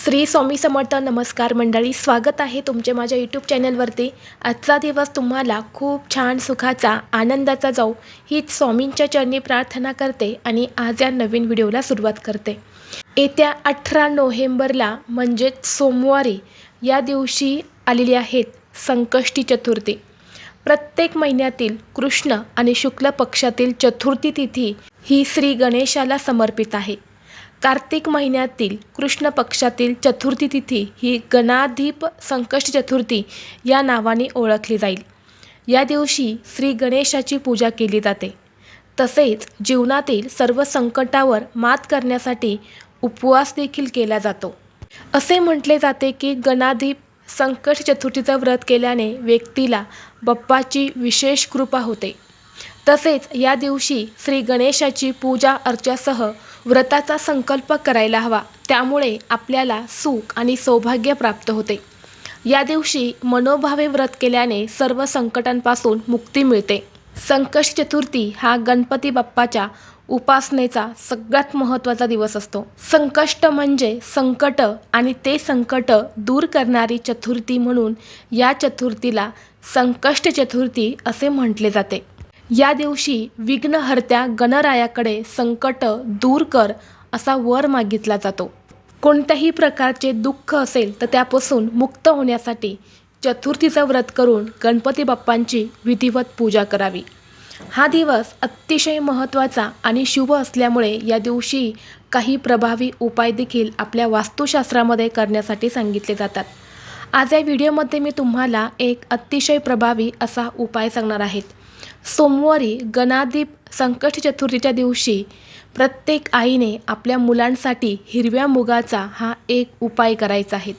श्री स्वामी समर्थ नमस्कार मंडळी स्वागत आहे तुमचे माझ्या यूट्यूब चॅनलवरती आजचा दिवस तुम्हाला खूप छान सुखाचा आनंदाचा जाऊ हीच स्वामींच्या चरणी प्रार्थना करते आणि आज या नवीन व्हिडिओला सुरुवात करते. येत्या अठरा नोव्हेंबरला म्हणजेच सोमवारी या दिवशी आलेली आहेत संकष्टी चतुर्थी. प्रत्येक महिन्यातील कृष्ण आणि शुक्ल पक्षातील चतुर्थी तिथी ही श्री गणेशाला समर्पित आहे. कार्तिक महिन्यातील कृष्ण पक्षातील चतुर्थी तिथी ही गणाधीप संकष्ट चतुर्थी या नावाने ओळखली जाईल. या दिवशी श्री गणेशाची पूजा केली जाते. तसेच जीवनातील सर्व संकटावर मात करण्यासाठी उपवास देखील केला जातो. असे म्हटले जाते की गणाधीप संकट चतुर्थीचं व्रत केल्याने व्यक्तीला बाप्पाची विशेष कृपा होते. तसेच या दिवशी श्री गणेशाची पूजा अर्चासह व्रताचा संकल्प करायला हवा. त्यामुळे आपल्याला सुख आणि सौभाग्य प्राप्त होते. या दिवशी मनोभावे व्रत केल्याने सर्व संकटांपासून मुक्ती मिळते. संकष्ट चतुर्थी हा गणपती बाप्पाच्या उपासनेचा सगळ्यात महत्त्वाचा दिवस असतो. संकष्ट म्हणजे संकट आणि ते संकट दूर करणारी चतुर्थी म्हणून या चतुर्थीला संकष्ट चतुर्थी असे म्हटले जाते. या दिवशी विघ्नहर्त्या गणरायाकडे संकट दूर कर असा वर मागितला जातो. कोणत्याही प्रकारचे दुःख असेल तर त्यापासून मुक्त होण्यासाठी चतुर्थीचं व्रत करून गणपती बाप्पांची विधिवत पूजा करावी. हा दिवस अतिशय महत्त्वाचा आणि शुभ असल्यामुळे या दिवशी काही प्रभावी उपाय देखील आपल्या वास्तुशास्त्रामध्ये करण्यासाठी सांगितले जातात. आज या व्हिडिओमध्ये मी तुम्हाला एक अतिशय प्रभावी असा उपाय सांगणार आहेत सोमवारी गणादीप संकष्ट चतुर्थीच्या दिवशी प्रत्येक आईने आपल्या मुलांसाठी हिरव्या मुगाचा हा एक उपाय करायचा आहे.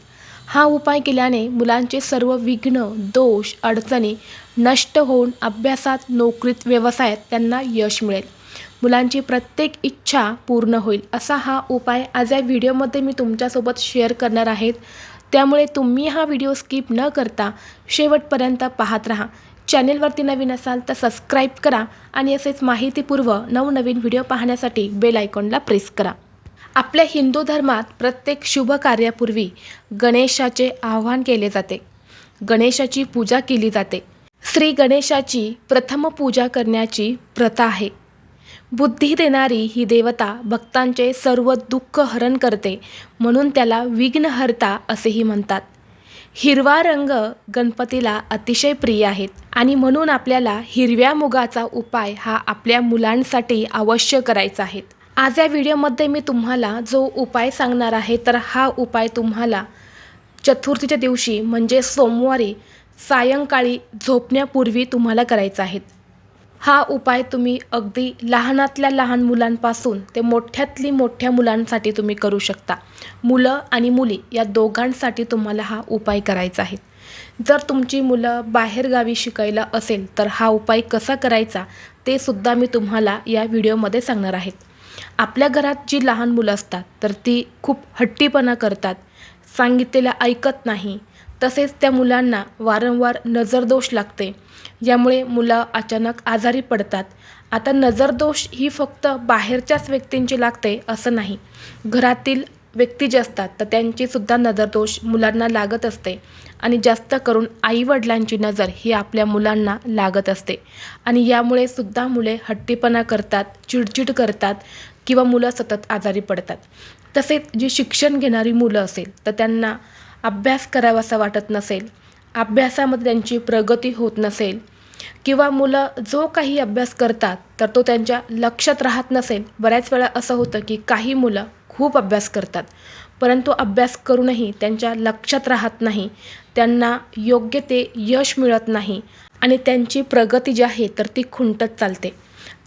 हा उपाय केल्याने मुलांचे सर्व विघ्न दोष अडचणी नष्ट होऊन अभ्यासात नोकरीत व्यवसायात त्यांना यश मिळेल. मुलांची प्रत्येक इच्छा पूर्ण होईल. असा हा उपाय आज या व्हिडिओमध्ये मी तुमच्यासोबत शेअर करणार आहेत त्यामुळे तुम्ही हा व्हिडिओ स्किप न करता शेवटपर्यंत पाहत राहा. चॅनेलवरती नवीन असाल तर सबस्क्राईब करा आणि असेच माहितीपूर्व नवनवीन व्हिडिओ पाहण्यासाठी बेल आयकॉनला प्रेस करा. आपल्या हिंदू धर्मात प्रत्येक शुभ कार्यापूर्वी गणेशाचे आवाहन केले जाते. गणेशाची पूजा केली जाते. श्री गणेशाची प्रथम पूजा करण्याची प्रथा आहे. बुद्धी देणारी ही देवता भक्तांचे सर्व दुःख हरण करते म्हणून त्याला विघ्नहर्ता असेही म्हणतात. हिरवा रंग गणपतीला अतिशय प्रिय आहेत आणि म्हणून आपल्याला हिरव्या मुगाचा उपाय हा आपल्या मुलांसाठी अवश्य करायचा आहे. आज या व्हिडिओमध्ये मी तुम्हाला जो उपाय सांगणार आहे तर हा उपाय तुम्हाला चतुर्थीच्या दिवशी म्हणजे सोमवारी सायंकाळी झोपण्यापूर्वी तुम्हाला करायचा आहे. हा उपाय तुम्ही अगदी लहानातल्या लहान मुलांपासून ते मोठ्यातली मोठ्या मुलांसाठी तुम्ही करू शकता. मुलं आणि मुली या दोघांसाठी तुम्हाला हा उपाय करायचा आहे. जर तुमची मुलं बाहेरगावी शिकायला असेल तर हा उपाय कसा करायचा ते सुद्धा मी तुम्हाला या व्हिडिओमध्ये सांगणार आहेत आपल्या घरात जी लहान मुलं असतात तर ती खूप हट्टीपणा करतात सांगितलेलं ऐकत नाही तसेच त्या मुलांना वारंवार नजरदोष लागते. यामुळे मुलं अचानक आजारी पडतात. आता नजरदोष ही फक्त बाहेरच्याच व्यक्तींची लागते असं नाही. घरातील व्यक्ती जे असतात तर त्यांचीसुद्धा नजरदोष मुलांना लागत असते. आणि जास्त करून आईवडिलांची नजर ही आपल्या मुलांना लागत असते. आणि यामुळे सुद्धा मुले हट्टीपणा करतात चिडचिड करतात किंवा मुलं सतत आजारी पडतात. तसेच जी शिक्षण घेणारी मुलं असेल तर त्यांना अभ्यास करावासा वाटत नसेल अभ्यासामध्ये त्यांची प्रगती होत नसेल किंवा मुलं जो काही अभ्यास करतात तर तो त्यांच्या लक्षात राहत नसेल. बऱ्याच वेळा असं होतं की काही मुलं खूप अभ्यास करतात परंतु अभ्यास करूनही त्यांच्या लक्षात राहत नाही त्यांना योग्य ते यश मिळत नाही आणि त्यांची प्रगती जी आहे तर ती खुंटत चालते.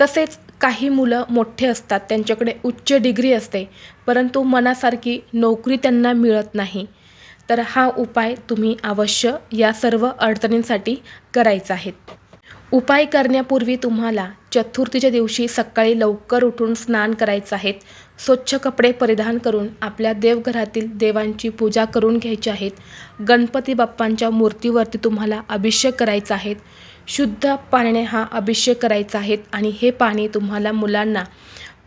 तसेच काही मुलं मोठे असतात त्यांच्याकडे उच्च डिग्री असते परंतु मनासारखी नोकरी त्यांना मिळत नाही. तर हा उपाय तुम्ही अवश्य या सर्व अडचणींसाठी करायचा आहे. उपाय करण्यापूर्वी तुम्हाला चतुर्थीच्या दिवशी सकाळी लवकर उठून स्नान करायचं आहेत स्वच्छ कपडे परिधान करून आपल्या देवघरातील देवांची पूजा करून घ्यायची आहेत गणपती बाप्पांच्या मूर्तीवरती तुम्हाला अभिषेक करायचा आहेत शुद्ध पाण्याने हा अभिषेक करायचा आहेत आणि हे पाणी तुम्हाला मुलांना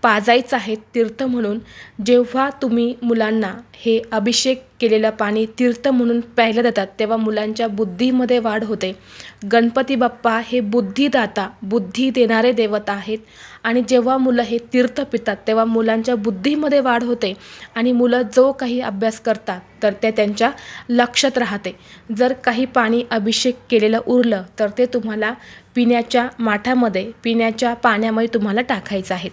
पाजायचं आहे तीर्थ म्हणून. जेव्हा तुम्ही मुलांना हे अभिषेक केलेलं पाणी तीर्थ म्हणून प्यायला देतात तेव्हा मुलांच्या बुद्धीमध्ये वाढ होते. गणपती बाप्पा हे बुद्धिदाता बुद्धी देणारे देवता आहेत. आणि जेव्हा मुलं हे तीर्थ पितात तेव्हा मुलांच्या बुद्धीमध्ये वाढ होते. आणि मुलं जो काही अभ्यास करतात तर ते त्यांच्या लक्षात राहते. जर काही पाणी अभिषेक केलेलं उरलं तर ते तुम्हाला पिण्याच्या माठामध्ये पिण्याच्या पाण्यामध्ये तुम्हाला टाकायचं आहेत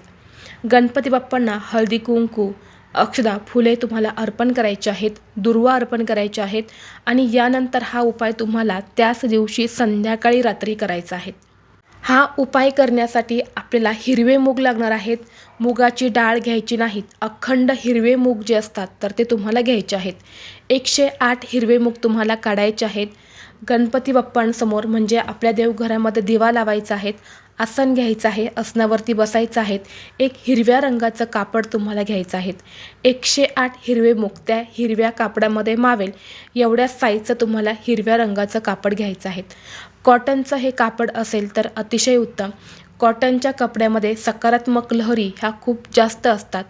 गणपती बाप्पांना हळदी कुंकू अक्षदा फुले तुम्हाला अर्पण करायचे आहेत दुर्वा अर्पण करायचे आहेत आणि यानंतर हा उपाय तुम्हाला त्याच दिवशी संध्याकाळी रात्री करायचा आहे. हा उपाय करण्यासाठी आपल्याला हिरवे मूग लागणार आहेत. मुगाची डाळ घ्यायची नाहीत. अखंड हिरवे मूग जे असतात तर ते तुम्हाला घ्यायचे आहेत. एकशे आठ हिरवे मूग तुम्हाला काढायचे आहेत. गणपती बाप्पांसमोर म्हणजे आपल्या देवघरामध्ये दिवा लावायचा आहेत आसन घ्यायचं आहे आसनावरती बसायचं आहेत एक हिरव्या रंगाचं कापड तुम्हाला घ्यायचं आहे एकशे आठ हिरवे मुक्त्या हिरव्या कापडामध्ये मावेल एवढ्या साईजचं तुम्हाला हिरव्या रंगाचं कापड घ्यायचं आहे कॉटनचं हे कापड असेल तर अतिशय उत्तम. कॉटनच्या कपड्यामध्ये सकारात्मक लहरी ह्या खूप जास्त असतात.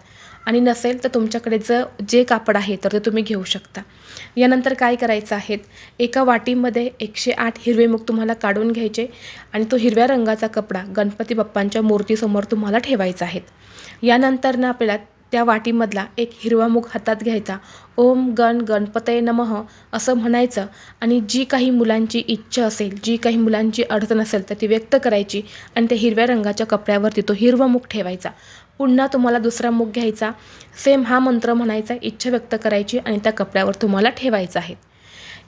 आणि नसेल तर तुमच्याकडे ज जे कापड आहे तर ते तुम्ही घेऊ शकता. यानंतर काय करायचं आहेत एका वाटीमध्ये एकशे आठ हिरवे मूग तुम्हाला काढून घ्यायचे आणि तो हिरव्या रंगाचा कपडा गणपती बाप्पांच्या मूर्तीसमोर तुम्हाला ठेवायचा आहे. यानंतर ना आपल्याला त्या वाटीमधला एक हिरवा मूग हातात घ्यायचा. ओम गण गणपतय नमः असं म्हणायचं आणि जी काही मुलांची इच्छा असेल जी काही मुलांची अडचण असेल तर ती व्यक्त करायची आणि त्या हिरव्या रंगाच्या कपड्यावरती तो हिरवा मूग ठेवायचा. पुन्हा तुम्हाला दुसरा मूग घ्यायचा. सेम हा मंत्र म्हणायचा इच्छा व्यक्त करायची आणि त्या कपड्यावर तुम्हाला ठेवायचं आहे.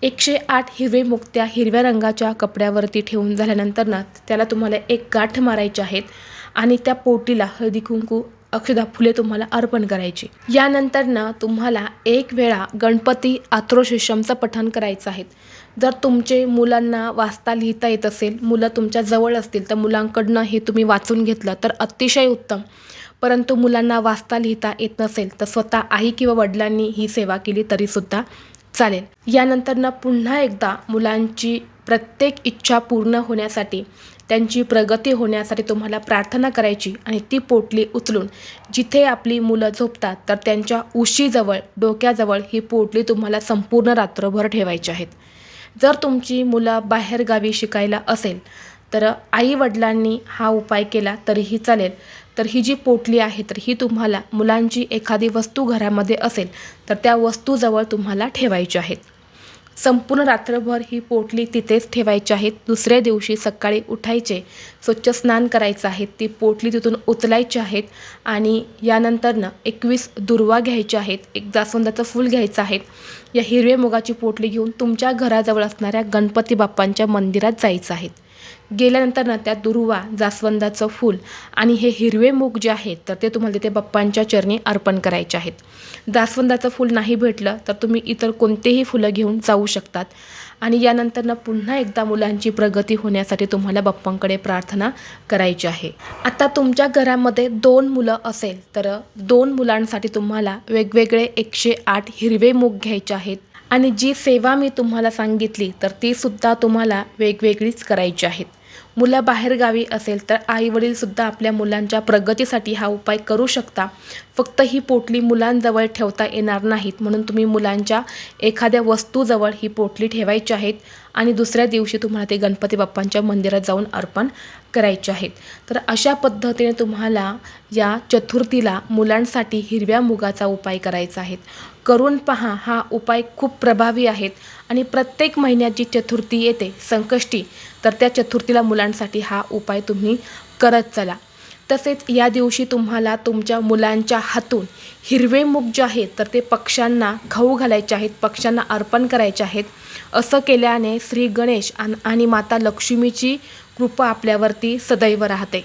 एकशे आठ हिरवे मुक्त्या त्या हिरव्या रंगाच्या कपड्यावरती ठेवून झाल्यानंतर ना त्याला तुम्हाला एक गाठ मारायची आहेत आणि त्या पोटीला हळदी कुंकू अक्षदा फुले तुम्हाला अर्पण करायची. यानंतर ना तुम्हाला एक वेळा गणपती आत्रोशिष्यमचं पठण करायचं आहे. जर तुमचे मुलांना वाचता लिहिता येत असेल मुलं तुमच्या जवळ असतील तर मुलांकडनं हे तुम्ही वाचून घेतलं तर अतिशय उत्तम. परंतु मुलांना वाचता लिहिता येत नसेल तर स्वतः आई किंवा वडिलांनी ही सेवा केली तरीसुद्धा चालेल. यानंतर ना पुन्हा एकदा मुलांची प्रत्येक इच्छा पूर्ण होण्यासाठी त्यांची प्रगती होण्यासाठी तुम्हाला प्रार्थना करायची आणि ती पोटली उचलून जिथे आपली मुलं झोपतात तर त्यांच्या उशीजवळ डोक्याजवळ ही पोटली तुम्हाला संपूर्ण रात्रभर ठेवायची आहेत. जर तुमची मुलं बाहेरगावी शिकायला असेल तर आई वडिलांनी हा उपाय केला तरीही चालेल. तर ही जी पोटली आहे तर ही तुम्हाला मुलांची एखादी वस्तू घरामध्ये असेल तर त्या वस्तूजवळ तुम्हाला ठेवायची आहेत. संपूर्ण रात्रभर ही पोटली तिथेच ठेवायची आहेत दुसऱ्या दिवशी सकाळी उठायचे स्वच्छ स्नान करायचं आहे. ती पोटली तिथून उचलायची आहेत आणि यानंतरनं एकवीस दुर्वा घ्यायच्या आहेत एक जास्वंदाचं फूल घ्यायचं आहे. या हिरव्या मुगाची पोटली घेऊन तुमच्या घराजवळ असणाऱ्या गणपती बाप्पांच्या मंदिरात जायचं आहे. गेल्यानंतर ना त्या दुर्वा जास्वंदाचं फूल आणि हे हिरवे मूग जे आहेत तर ते तुम्हाला तिथे बाप्पांच्या चरणी अर्पण करायचे आहेत. जास्वंदाचं फूल नाही भेटलं तर तुम्ही इतर कोणतेही फुलं घेऊन जाऊ शकतात. आणि यानंतर ना पुन्हा एकदा मुलांची प्रगती होण्यासाठी तुम्हाला बाप्पांकडे प्रार्थना करायची आहे. आता तुमच्या घरामध्ये दोन मुलं असेल तर दोन मुलांसाठी तुम्हाला वेगवेगळे एकशे आठ हिरवे मूग घ्यायचे आहेत. आणि जी सेवा मी तुम्हाला सांगितली तर ती सुद्धा तुम्हाला वेगवेगळीच करायची आहेत. मुलं बाहेरगावी असेल तर आईवडीलसुद्धा आपल्या मुलांच्या प्रगतीसाठी हा उपाय करू शकता. फक्त ही पोटली मुलांजवळ ठेवता येणार नाहीत. म्हणून तुम्ही मुलांच्या एखाद्या वस्तूजवळ ही पोटली ठेवायची आहेत आणि दुसऱ्या दिवशी तुम्हाला ते गणपती बाप्पांच्या मंदिरात जाऊन अर्पण करायचे आहेत. तर अशा पद्धतीने तुम्हाला या चतुर्थीला मुलांसाठी हिरव्या मुगाचा उपाय करायचा आहे. करून पहा हा उपाय खूप प्रभावी आहेत आणि प्रत्येक महिन्याची चतुर्थी येते संकष्टी. तर त्या चतुर्थीला मुलांसाठी हा उपाय तुम्ही करत चला. तसेच या दिवशी तुम्हाला तुमच्या मुलांच्या हातून हिरवे मूग जे आहेत तर ते पक्ष्यांना खाऊ घालायचे आहेत पक्ष्यांना अर्पण करायचे आहेत. असं केल्याने श्री गणेश आणि माता लक्ष्मीची कृपा आपल्यावरती सदैव राहते.